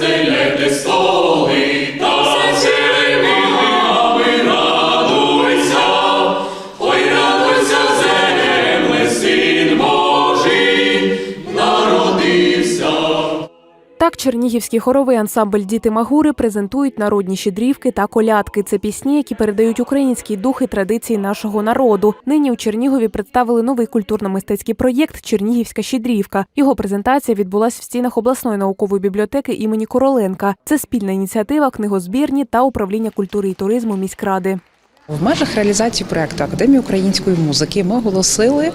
Стеляйте столи Так, чернігівський хоровий ансамбль Діти Магури презентують народні щедрівки та колядки. Це пісні, які передають український дух і традиції нашого народу. Нині у Чернігові представили новий культурно-мистецький проєкт Чернігівська щедрівка. Його презентація відбулась в стінах обласної наукової бібліотеки імені Короленка. Це спільна ініціатива книгозбірні та управління культури і туризму міськради. В межах реалізації проекту Академії української музики ми оголосили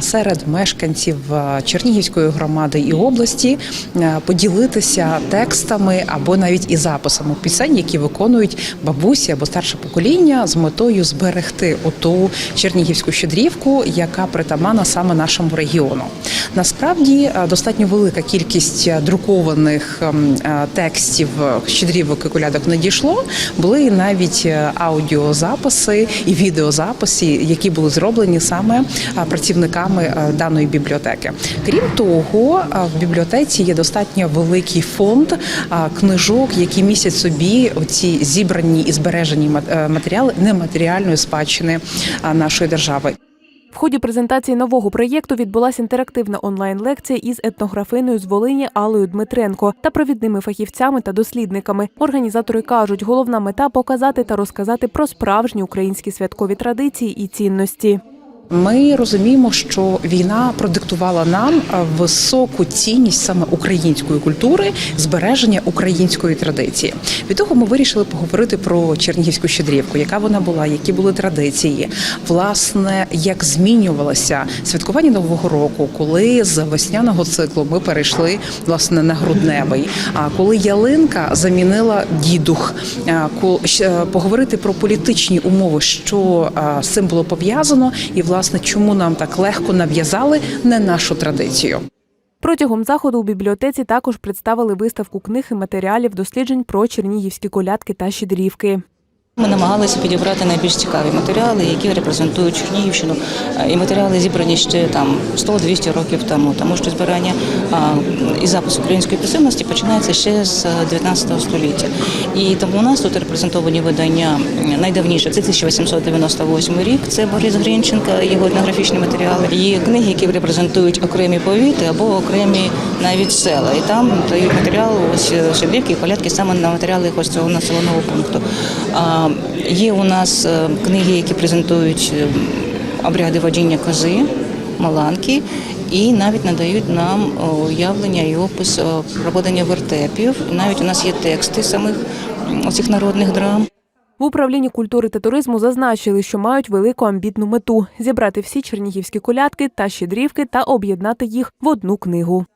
серед мешканців Чернігівської громади і області поділитися текстами або навіть і записами пісень, які виконують бабусі або старше покоління з метою зберегти оту чернігівську щедрівку, яка притаманна саме нашому регіону. Насправді достатньо велика кількість друкованих ем, текстів щедрівок і колядок надійшло. Були навіть е, аудіозаписи і відеозаписи, які були зроблені саме працівниками даної бібліотеки. Крім того, в бібліотеці є достатньо великий фонд книжок, які містять собі ці зібрані і збережені е, матеріали нематеріальної спадщини нашої держави. Ході презентації нового проєкту відбулася інтерактивна онлайн-лекція із етнографиною з Волині Аллою Дмитренко та провідними фахівцями та дослідниками. Організатори кажуть, головна мета показати та розказати про справжні українські святкові традиції і цінності. Ми розуміємо, що війна продиктувала нам високу цінність саме української культури, збереження української традиції. Від того ми вирішили поговорити про Чернігівську щедрівку, яка вона була, які були традиції, власне, як змінювалося святкування нового року, коли з весняного циклу ми перейшли власне на грудневий. А коли ялинка замінила дідух, е, поговорити про політичні умови, що з цим було пов'язано, і власне чому нам так легко нав'язали не нашу традицію. Протягом заходу у бібліотеці також представили виставку книг і матеріалів досліджень про чернігівські колядки та щедрівки. Ми намагалися підібрати найбільш цікаві матеріали, які репрезентують Чернігівщину. Е, І матеріали зібрані ще там 100-200 років тому, тому що збирання а, і запис української писемності починається ще з е, 19 століття. І тому у нас тут репрезентовані видання найдавніше. Це 1898 рік. Це Борис Грінченка, його етнографічні матеріали. Є книги, які репрезентують окремі повіти або окремі навіть села. І там дають матеріал ось е, щедрівки і колядки саме на матеріали ось цього населеного пункту. Є у нас е, книги, які презентують е, обряди водіння кози, маланки. І навіть надають нам е, уявлення і опис проведення вертепів. Навіть у нас є тексти самих м, оцих народних драм. В управлінні культури та туризму зазначили, що мають велику амбітну мету зібрати всі чернігівські колядки та щедрівки та об'єднати їх в одну книгу.